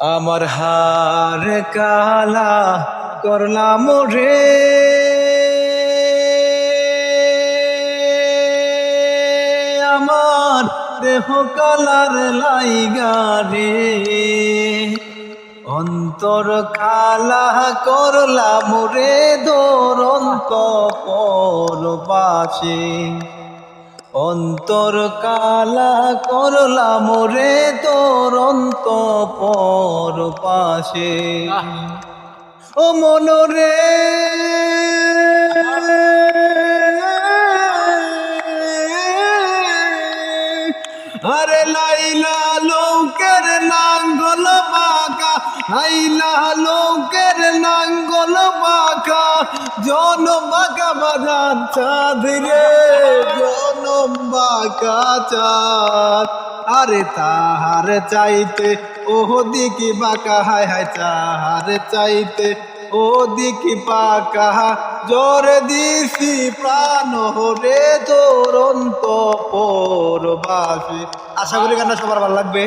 আমার হার কালা করলাম রে। আমার দেহ কালার লাইগা রে। অন্তর কালা করলাম রে দোরন্ত পরবাসে অন্তর কালা করলাম রে তোরন্ত পর পাশে। ও মনরে। আরে লাইলা লোকের নাঙ্গল বাঁকা লাইলা লোকের নাঙ্গল বাঁকা জন বাঁকা বাজার চাঁদ রে জনম কাচার। আরে তাহার চাইতে ওহ দিকি বাঁকা, হায় হায় তাহার চাইতে ও দিকি পাকা। জোরে দিছি প্রাণ রে তোরন্ত পরবাসী আশা করি গানটা সবার ভালো লাগবে।